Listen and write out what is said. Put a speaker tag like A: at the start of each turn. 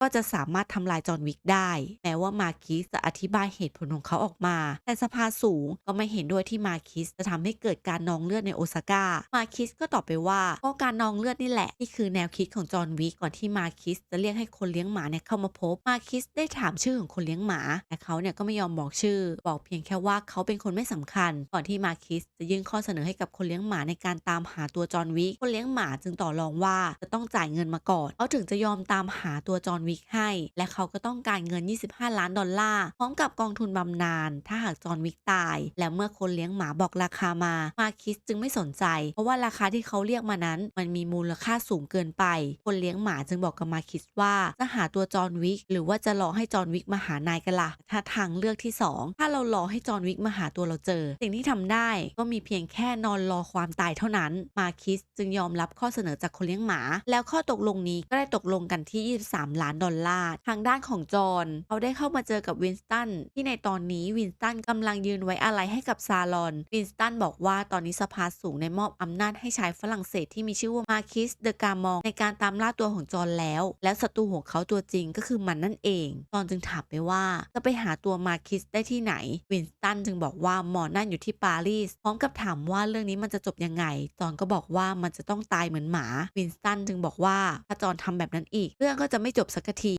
A: ก็จะสามารถทำลายจอห์นวิกได้ แม้ว่ามาคิสจะอธิบายเหตุผลของเขาออกมา แต่สภาสูงก็ไม่เห็นด้วยที่มาคิสจะทำให้เกิดการนองเลือดในโอซาก้า มาคิสก็ตอบไปว่าก็การนองเลือดนี่แหละที่คือแนวคิดของจอห์นวิกก่อนที่มาคิสจะเรียกให้คนเลี้ยงหมาเนี่ยเข้ามาพบมาคิสได้ถามชื่อของคนเลี้ยงหมา แต่เขาเนี่ยก็ไม่ยอมบอกชื่อ บอกเพียงแค่ว่าเขาเป็นคนไม่สำคัญ ก่อนที่มาคิสจะยื่นข้อเสนอให้กับคนเลี้ยงหมาในการตามหาตัวจอห์นวิกคนเลี้ยงหมาจึงต่อรองว่าจะต้องจ่ายเงินมาก่อนเขาถึงจะยอมตามหาตัวจอห์นวิกให้ และเขาก็ต้องการเงิน 25 ล้านดอลลาร์พร้อมกับกองทุนบำนาญถ้าหากจอห์นวิกตาย และเมื่อคนเลี้ยงหมาบอกราคามา มาคิสจึงไม่สนใจ เพราะว่าราคาที่เขาเรียกมานั้น มันมีมูลค่าสูงเกินไป คนเลี้ยงหมาจึงบอกกับมาคิสว่าจะหาตัวจอห์นวิกหรือว่าจะรอให้จอห์นวิกมาหานายกันล่ะถ้าทางเลือกที่สองถ้าเรารอให้จอห์นวิกมาหาตัวเราเจอ สิ่งที่ทำได้ก็มีเพียงแค่นอนรอความตายเท่านั้น มาคิสจึงยอมรับข้อเสนอจากคนเลี้ยงหมา แล้วข้อตกลงนี้ก็ได้ตกลงกันที่ 23 ล้านดอลลาร์ทางด้านของจอห์นเขาได้เข้ามาเจอกับวินสตันที่ในตอนนี้วินสตันกำลังยืนไว้อาลัยให้กับซาลอน วินสตันบอกว่าตอนนี้สภาสูงในมอบอำนาจให้ชายฝรั่งเศสที่มีชื่อว่ามาคิสเดกามองในการตามล่าตัวของจอห์นแล้ว แล้วศัตรูของเขาตัวจริงก็คือมันนั่นเอง จอห์นจึงถามไปว่าจะไปหาตัวมาคิสได้ที่ไหน วินสตันจึงบอกว่าหมอนั่นอยู่ที่ปารีสพร้อมกับถามว่าเรื่องนี้มันจะจบยังไง จอห์นก็บอกว่ามันจะต้องตายเหมือนหมา วินสตันจึงบอกว่าถ้าจอห์นทำแบบนั้นอีก เรื่องก็จะไม่จบสักที